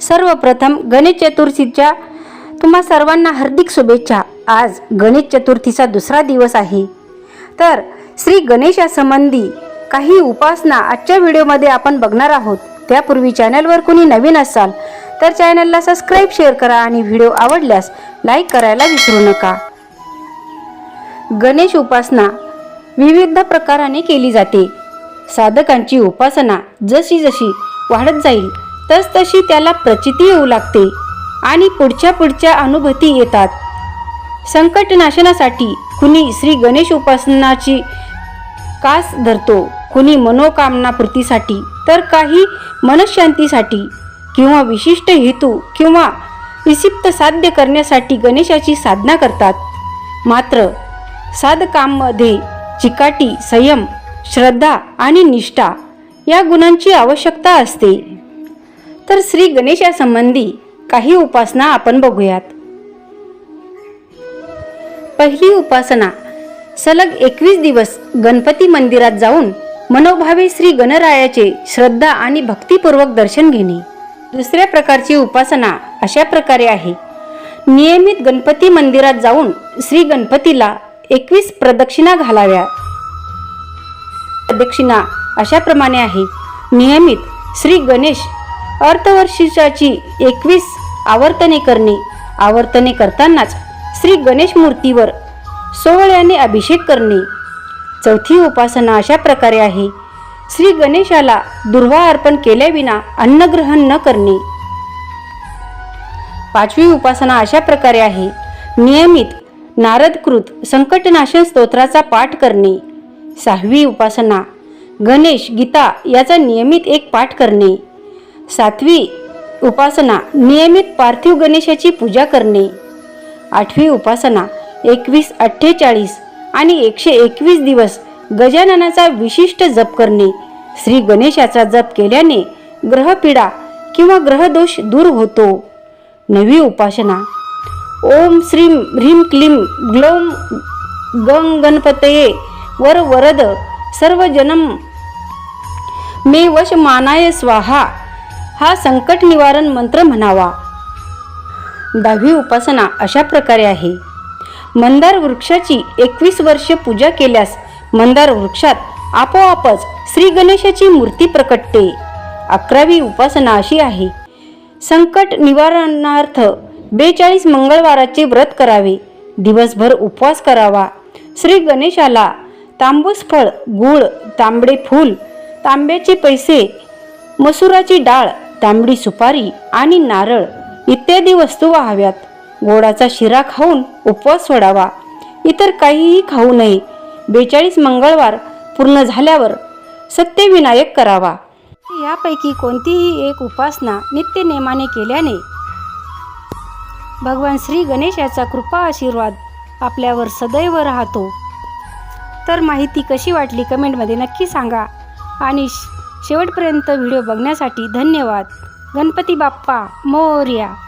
सर्वप्रथम गणेश चतुर्थीच्या तुम्हा सर्वांना हार्दिक शुभेच्छा. आज गणेश चतुर्थीचा दुसरा दिवस आहे. तर श्री गणेशासंबंधी काही उपासना आजच्या व्हिडिओमध्ये आपण बघणार आहोत. त्यापूर्वी चॅनलवर कोणी नवीन असाल तर चॅनलला सबस्क्राईब शेअर करा आणि व्हिडिओ आवडल्यास लाईक करायला विसरू नका. गणेश उपासना विविध प्रकाराने केली जाते. साधकांची उपासना जशी जशी वाढत जाईल तस तशी त्याला प्रचिती येऊ लागते आणि पुढच्या पुढच्या अनुभूती येतात. संकट नाशनासाठी कुणी श्री गणेश उपासनाची कास धरतो. कुणी मनोकामना पूर्तीसाठी तर काही मनशांतीसाठी किंवा विशिष्ट हेतू किंवा विसिप्त साध्य करण्यासाठी गणेशाची साधना करतात. मात्र साधकांमध्ये चिकाटी संयम श्रद्धा आणि निष्ठा या गुणांची आवश्यकता असते. तर श्री गणेशासंबंधी काही उपासना आपण बघूयात. पहिली उपासना सलग एकवीस दिवस गणपती मंदिरात जाऊन मनोभावे श्री गणरायाचे श्रद्धा आणि भक्तिपूर्वक दर्शन घेणे. दुसऱ्या प्रकारची उपासना अशा प्रकारे आहे. नियमित गणपती मंदिरात जाऊन श्री गणपतीला एकवीस प्रदक्षिणा घालाव्या. प्रदक्षिणा अशा प्रमाणे आहे. नियमित श्री गणेश अर्थवर्षिकाची एकवीस आवर्तने करणे. आवर्तने करतानाच श्री गणेश मूर्तीवर सोहळ्याने अभिषेक करणे. चौथी उपासना अशा प्रकारे आहे. श्री गणेशाला दुर्वा अर्पण केल्याविना अन्नग्रहण न करणे. पाचवी उपासना अशा प्रकारे आहे. नियमित नारदकृत संकटनाशन स्तोत्राचा पाठ करणे. सहावी उपासना गणेश गीता याचा नियमित एक पाठ करणे. सातवी उपासना नियमित पार्थिव गणेशाची पूजा करणे. आठवी उपासना एकवीस अठ्ठेचाळीस आणि एकशे एकवीस दिवस गजाननाचा विशिष्ट जप करणे. श्री गणेशाचा जप केल्याने ग्रहपीडा किंवा ग्रहदोष दूर होतो. नवी उपासना ओम श्रीम ह्रीम क्लीम ग्लोम गंग गणपतये वर वरद सर्व जन्म मे वश मानाय स्वाहा. हा संकट निवारण मंत्र म्हणावा. दहावी उपासना अशा प्रकारे आहे. मंदार वृक्षाची एकवीस वर्षे पूजा केल्यास मंदार वृक्षात आपोआपच श्री गणेशाची मूर्ती प्रकटते. अकरावी उपासना अशी आहे. संकट निवारणार्थ बेचाळीस मंगळवाराचे व्रत करावे. दिवसभर उपवास करावा. श्री गणेशाला तांबूस फळ गूळ तांबडे फूल तांब्याचे पैसे मसुराची डाळ तांबडी सुपारी आणि नारळ इत्यादी वस्तू वाहाव्यात. गोडाचा शिरा खाऊन उपवास सोडावा. इतर काहीही खाऊ नये. बेचाळीस मंगळवार पूर्ण झाल्यावर सत्यविनायक करावा. यापैकी कोणतीही एक उपासना नित्य नेमाने केल्याने भगवान श्री गणेश याचा कृपा आशीर्वाद आपल्यावर सदैव राहतो. तर माहिती कशी वाटली कमेंटमध्ये नक्की सांगा आणि शेवटपर्यंत व्हिडिओ बघण्यासाठी धन्यवाद. गणपती बाप्पा मोर्या.